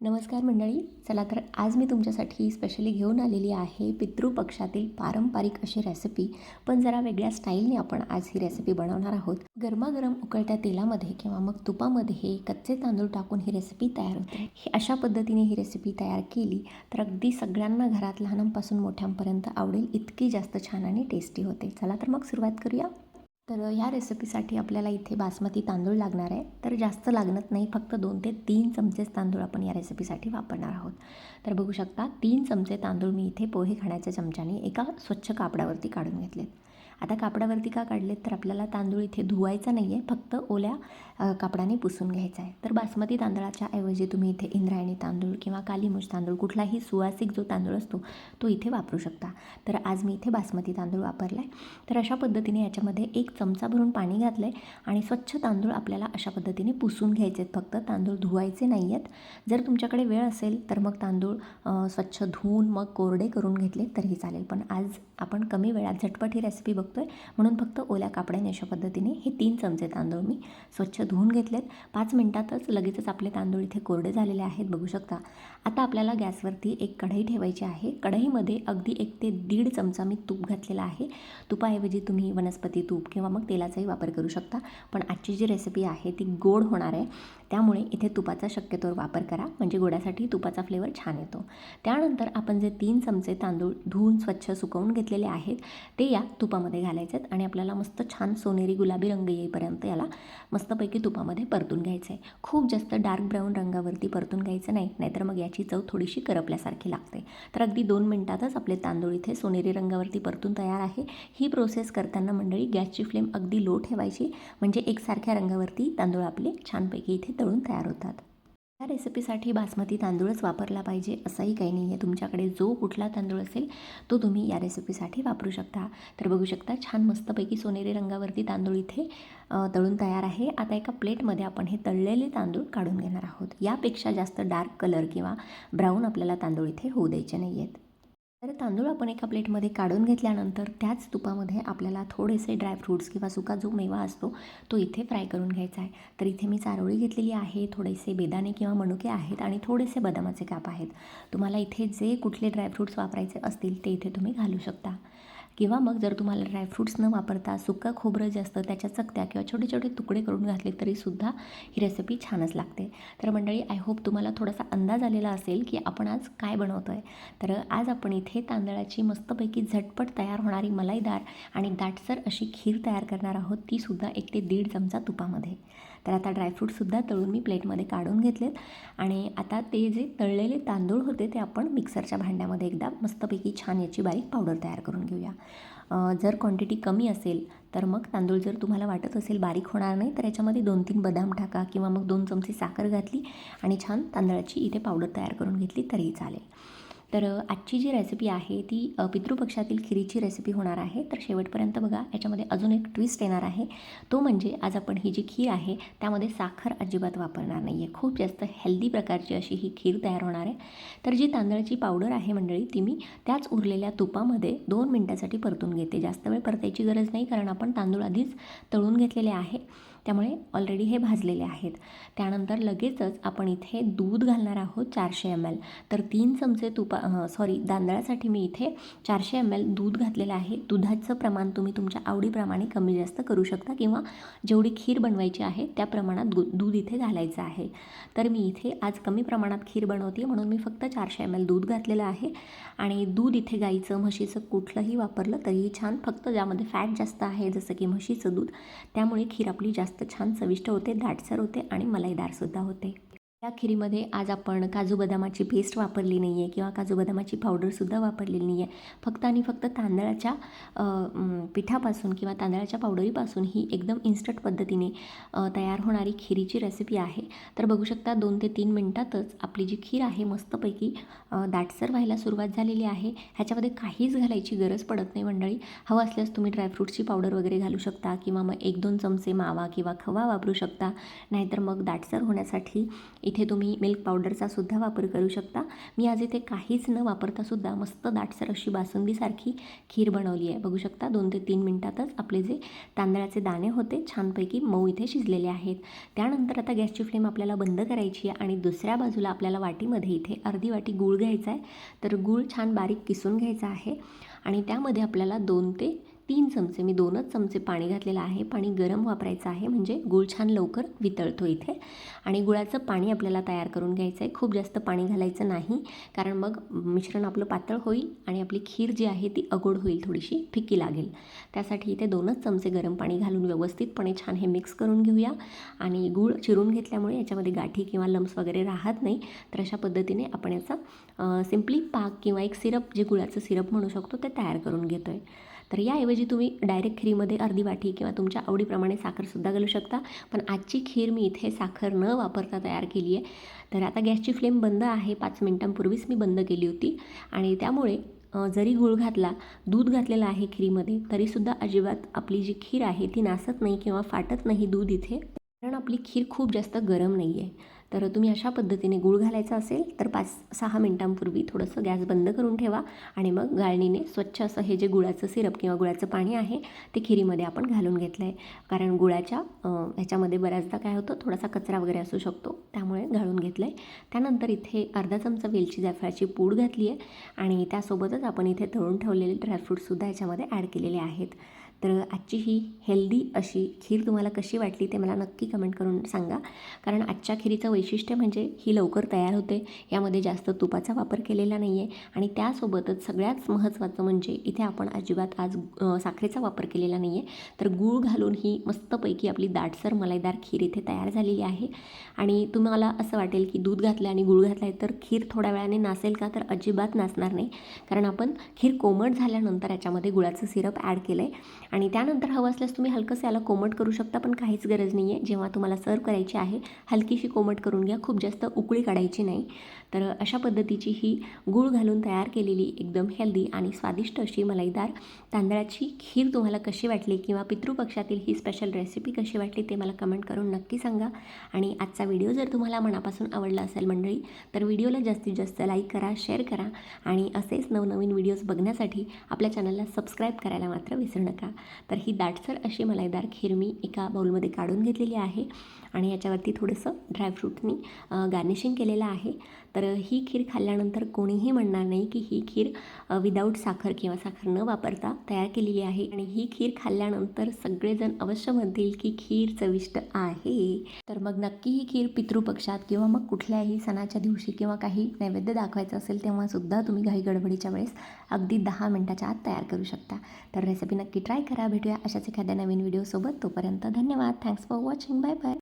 नमस्कार मंडळी चला तर आज मी तुमच्यासाठी स्पेशली घेऊन आलेली आहे पितृपक्षातील पारंपरिक अशी रेसिपी पण जरा वेगळ्या स्टाईलने आपण आज ही रेसिपी बनवणार आहोत. गरमागरम उकळत्या तेलामध्ये किंवा मग तुपामध्ये हे कच्चे तांदूळ टाकून ही रेसिपी तयार होते. ही अशा पद्धतीने ही रेसिपी तयार केली तर अगदी सगळ्यांना घरात लहानांपासून मोठ्यांपर्यंत आवडेल इतकी जास्त छान आणि टेस्टी होते. चला तर मग सुरुवात करूया. तर ह्या रेसिपीसाठी आपल्याला इथे बासमती तांदूळ लागणार आहे. तर जास्त लागत नाही फक्त दोन ते तीन चमचेच तांदूळ आपण या रेसिपीसाठी वापरणार आहोत. तर बघू शकता तीन चमचे तांदूळ मी इथे पोहे खाण्याच्या चमच्याने एका स्वच्छ कापडावरती काढून घेतलेत. आता कापडावरती का काढलेत? तर आपल्याला तांदूळ इथे धुवायचा नाही आहे फक्त ओल्या कापडाने पुसून घ्यायचा आहे. तर बासमती तांदळाच्या ऐवजी तुम्ही इथे इंद्रायणी तांदूळ किंवा कालीमुछ तांदूळ कुठलाही सुवासिक जो तांदूळ असतो तो इथे वापरू शकता. तर आज मी इथे बासमती तांदूळ वापरला आहे तर अशा पद्धतीने याच्यामध्ये एक चमचा भरून पाणी घातलं आहे आणि स्वच्छ तांदूळ आपल्याला अशा पद्धतीने पुसून घ्यायचे आहेत. फक्त तांदूळ धुवायचे नाही आहेत. जर तुमच्याकडे वेळ असेल तर मग तांदूळ स्वच्छ धुवून मग कोरडे करून घेतले तरीही चालेल. पण आज आपण कमी वेळात झटपट ही रेसिपी बघतोय म्हणून फक्त ओल्या कापड्याने अशा पद्धतीने हे तीन चमचे तांदूळ मी स्वच्छ धुवून घेतलेत. पाच मिनटातच लगेचच आपले तांदूळ इथे कोरडे झालेले आहेत बघू शकता. आता आपल्याला गॅसवरती एक कढई ठेवायची आहे. कढईमध्ये अगदी एक ते दीड चमचा मी तूप घातलेला आहे. तुपाऐवजी तुम्ही वनस्पती तूप किंवा मग तेलाचाही वापर करू शकता. पण आजची जी रेसिपी आहे ती गोड होणार आहे. त्यामुळे इथे तुपाचा शक्यतोवर वापर करा. म्हणजे गोडासाठी तुपाचा फ्लेवर छान येतो. त्यानंतर आपण जे तीन चमचे तांदूळ धुवून स्वच्छ सुकवून घेतलेले आहेत ते या तुपामध्ये घालायचे आहेत आणि आपल्याला मस्त छान सोनेरी गुलाबी रंग येईपर्यंत याला मस्तपैकी तुपामध्ये परतून घ्यायचं आहे खूप जास्त डार्क ब्राऊन रंगावरती परतून घ्यायचं नाही नाहीतर मग याची चव थोडीशी करपल्यासारखी लागते. तर अगदी दोन मिनटातच आपले तांदूळ इथे सोनेरी रंगावरती परतून तयार आहे. ही प्रोसेस करताना मंडळी गॅसची फ्लेम अगदी लो ठेवायची. म्हणजे एकसारख्या रंगावरती तांदूळ आपले छानपैकी इथे तळून तयार होतात. या रेसिपीसाठी बासमती तांदूळच वापरला पाहिजे असंही काही नाही आहे तुमच्याकडे जो कुठला तांदूळ असेल तो तुम्ही या रेसिपीसाठी वापरू शकता. तर बघू शकता छान मस्तपैकी सोनेरी रंगावरती तांदूळ इथे तळून तयार आहे. आता एका प्लेटमध्ये आपण हे तळलेले तांदूळ काढून घेणार आहोत. यापेक्षा जास्त डार्क कलर किंवा ब्राऊन आपल्याला तांदूळ इथे होऊ द्यायचे नाही आहेत तर तांदूळ आपण एका प्लेटमध्ये काढून घेतल्यानंतर त्याच तुपामध्ये आपल्याला थोडेसे ड्रायफ्रूट्स किंवा सुका जो मेवा असतो तो इथे फ्राय करून घ्यायचा आहे. तर इथे मी चारोळी घेतलेली आहे थोडेसे बेदाणे किंवा मनुके आहेत आणि थोडेसे बदामाचे काप आहेत. तुम्हाला इथे जे कुठले ड्रायफ्रूट्स वापरायचे असतील ते इथे तुम्ही घालू शकता. किंवा मग जर तुम्हाला ड्रायफ्रूट्स न वापरता सुकं खोबरं जे असतं त्याच्या चकत्या किंवा छोटे छोटे तुकडे करून घातले तरीसुद्धा ही रेसिपी छानच लागते. तर मंडळी आय होप तुम्हाला थोडासा अंदाज आलेला असेल की आपण आज काय बनवतो आहे तर आज आपण इथे तांदळाची मस्तपैकी झटपट तयार होणारी मलाईदार आणि दाटसर अशी खीर तयार करणार आहोत तीसुद्धा एक ते दीड चमचा तुपामध्ये. तर आता ड्रायफ्रूटसुद्धा तळून मी प्लेटमध्ये काढून घेतलेत. आणि आता ते जे तळलेले तांदूळ होते ते आपण मिक्सरच्या भांड्यामध्ये एकदा मस्तपैकी छान याची बारीक पावडर तयार करून घेऊया. जर क्वांटिटी कमी असेल तर मग तांदूळ जर तुम्हाला वाटत असेल बारीक होणार नाही तर याच्यामध्ये दोन तीन बदाम टाका किंवा मग दोन चमचे साखर घातली आणि छान तांदळाची इथे पावडर तयार करून घेतली तरीही चालेल. तर आजची जी रेसिपी आहे ती पितृपक्षातील खिरीची रेसिपी होणार आहे. तर शेवटपर्यंत बघा याच्यामध्ये अजून एक ट्विस्ट येणार आहे. तो म्हणजे आज आपण ही जी खीर आहे त्यामध्ये साखर अजिबात वापरणार नाही आहे खूप जास्त हेल्दी प्रकारची अशी ही खीर तयार होणार आहे. तर जी तांदळाची पावडर आहे मंडळी ती मी त्याच उरलेल्या तुपामध्ये दोन मिनटासाठी परतून घेते. जास्त वेळ परतायची गरज नाही कारण आपण तांदूळ आधीच तळून घेतलेले आहे. त्यामुळे ऑलरेडी हे भाजलेले आहेत. त्यानंतर लगेचच आपण इथे दूध घालणार आहोत चारशे एम एल तर तीन चमचे तुपा सॉरी तांदळासाठी मी इथे चारशे एम एल दूध घातलेलं आहे. दुधाचं प्रमाण तुम्ही तुमच्या आवडीप्रमाणे कमी जास्त करू शकता किंवा जेवढी खीर बनवायची आहे त्या प्रमाणात दूध इथे घालायचं आहे. तर मी इथे आज कमी प्रमाणात खीर बनवते म्हणून मी फक्त चारशे एम एल दूध घातलेलं आहे. आणि दूध इथे गाईचं म्हशीचं कुठलंही वापरलं तरीही छान. फक्त ज्यामध्ये फॅट जास्त आहे जसं की म्हशीचं दूध त्यामुळे खीर आपली जास्त छान चविष्ट होते दाटसर होते आणि मलाईदारसुद्धा होते. या खिरीमध्ये आज आपण काजू बदामाची पेस्ट वापरली नाही आहे किंवा काजू बदामाची पावडरसुद्धा वापरलेली नाही आहे फक्त आणि फक्त तांदळाच्या पिठापासून किंवा तांदळाच्या पावडरीपासून ही एकदम इन्स्टंट पद्धतीने तयार होणारी खिरीची रेसिपी आहे. तर बघू शकता दोन ते तीन मिनटातच आपली जी खीर आहे मस्तपैकी दाटसर व्हायला सुरुवात झालेली आहे. ह्याच्यामध्ये काहीच घालायची गरज पडत नाही मंडळी. हवं असल्यास तुम्ही ड्रायफ्रूटची पावडर वगैरे घालू शकता किंवा मग एक दोन चमचे मावा किंवा खवा वापरू शकता. नाहीतर मग दाटसर होण्यासाठी इथे तुम्ही मिल्क पावडरचा सुद्धा वापर करू शकता. मी आज इथे काहीच न वापरता सुद्धा मस्त दाटसर अशी बासुंदीसारखी खीर बनवली आहे. बघू शकता दोन ते तीन मिनटातच आपले जे तांदळाचे दाणे होते छानपैकी मऊ इथे शिजलेले आहेत. त्यानंतर आता गॅसची फ्लेम आपल्याला बंद करायची आहे आणि दुसऱ्या बाजूला आपल्याला वाटीमध्ये इथे अर्धी वाटी गूळ घ्यायचा आहे. तर गूळ छान बारीक किसून घ्यायचा आहे आणि त्यामध्ये आपल्याला दोन ते तीन चमचे मी दोनच चमचे पाणी घातलेलं आहे. पाणी गरम वापरायचं आहे म्हणजे गूळ छान लवकर वितळतो इथे. आणि गुळाचं पाणी आपल्याला तयार करून घ्यायचं आहे. खूप जास्त पाणी घालायचं नाही कारण मग मिश्रण आपलं पातळ होईल आणि आपली खीर जी आहे ती अगोड होईल थोडीशी फिक्की लागेल. त्यासाठी इथे दोनच चमचे गरम पाणी घालून व्यवस्थितपणे छान हे मिक्स करून घेऊया. आणि गूळ चिरून घेतल्यामुळे याच्यामध्ये गाठी किंवा लम्स वगैरे राहत नाही. तर अशा पद्धतीने आपण याचा सिम्पली पाक किंवा एक सिरप जे गुळाचं सिरप म्हणू शकतो ते तयार करून घेतो आहे तर याऐवजी तुम्ही डायरेक्ट खीरमध्ये अर्धी वाटी किंवा तुमच्या आवडीप्रमाणे साखरसुद्धा घालू शकता. पण आजची खीर मी इथे साखर न वापरता तयार केली आहे. तर आता गॅसची फ्लेम बंद आहे. पाच मिनटांपूर्वीच मी बंद केली होती. आणि त्यामुळे जरी गूळ घातला दूध घातलेलं आहे खीरीमध्ये तरीसुद्धा अजिबात आपली जी खीर आहे ती नासत नाही किंवा फाटत नाही दूध इथे. कारण आपली खीर खूप जास्त गरम नाही आहे तर तुम्ही अशा पद्धतीने गूळ घालायचा असेल तर पाच सहा मिनटांपूर्वी थोडंसं गॅस बंद करून ठेवा आणि मग गाळणीने स्वच्छ असं हे जे गुळाचं सिरप किंवा गुळाचं पाणी आहे ते खिरीमध्ये आपण घालून घेतलं आहे कारण गुळाच्या ह्याच्यामध्ये बऱ्याचदा काय होतं थोडासा कचरा वगैरे असू शकतो त्यामुळे घालून घेतलं आहे त्यानंतर इथे अर्धा चमचा वेलची जायफळाची पूड घातली आहे आणि त्यासोबतच आपण इथे तळून ठेवलेले ड्रायफ्रूटसुद्धा याच्यामध्ये ॲड केलेले आहेत. तर आजची ही हेल्दी अशी खीर तुम्हाला कशी वाटली ते मला नक्की कमेंट करून सांगा. कारण आजच्या खिरीचं वैशिष्ट्य म्हणजे ही लवकर तयार होते. यामध्ये जास्त तुपाचा वापर केलेला नाही आहे आणि त्यासोबतच सगळ्यात महत्त्वाचं म्हणजे इथे आपण अजिबात आज साखरेचा वापर केलेला नाही आहे तर गूळ घालून ही मस्तपैकी आपली दाटसर मलाईदार खीर इथे तयार झालेली आहे. आणि तुम्हाला असं वाटेल की दूध घातलं आणि गूळ घातला आहे तर खीर थोड्या वेळाने नासेल का? तर अजिबात नासणार नाही. कारण आपण खीर कोमट झाल्यानंतर याच्यामध्ये गुळाचं सिरप ॲड केलं आहे आणि त्यानंतर हवं असल्यास तुम्ही हलकंसं याला कोमट करू शकता पण काहीच गरज नाही आहे जेव्हा तुम्हाला सर्व करायची आहे हलकीशी कोमट करून घ्या खूप जास्त उकळी काढायची नाही. तर अशा पद्धतीची ही गूळ घालून तयार केलेली एकदम हेल्दी आणि स्वादिष्ट अशी मलाईदार तांदळाची खीर तुम्हाला कशी वाटली किंवा पितृपक्षातील ही स्पेशल रेसिपी कशी वाटली ते मला कमेंट करून नक्की सांगा. आणि आजचा व्हिडिओ जर तुम्हाला मनापासून आवडला असेल मंडळी तर व्हिडिओला जास्तीत जास्त लाईक करा शेअर करा आणि असेच नवनवीन व्हिडिओज बघण्यासाठी आपल्या चॅनलला सबस्क्राईब करायला मात्र विसरू नका. तर ही दाटसर अशी मलाईदार खीर मी एका बाउलमध्ये काढून घेतलेली आहे. आणि याच्यावरती थोडंसं ड्रायफ्रूटनी गार्निशिंग केलेलं आहे. तर ही खीर खाल्ल्यानंतर कोणीही म्हणणार नाही की ही खीर विदाऊट साखर किंवा साखर न वापरता तयार केलेली आहे. आणि ही खीर खाल्ल्यानंतर सगळेजण अवश्य म्हणतील की खीर चविष्ट आहे. तर मग नक्की ही खीर पितृपक्षात किंवा मग कुठल्याही सणाच्या दिवशी किंवा काही नैवेद्य दाखवायचं असेल तेव्हासुद्धा तुम्ही घाई गडबडीच्या वेळेस अगदी दहा मिनटाच्या आत तयार करू शकता. तर रेसिपी नक्की ट्राय करा भेटूया अशाच एखाद्या नवीन व्हिडिओसोबत तोपर्यंत धन्यवाद. Thanks for watching bye bye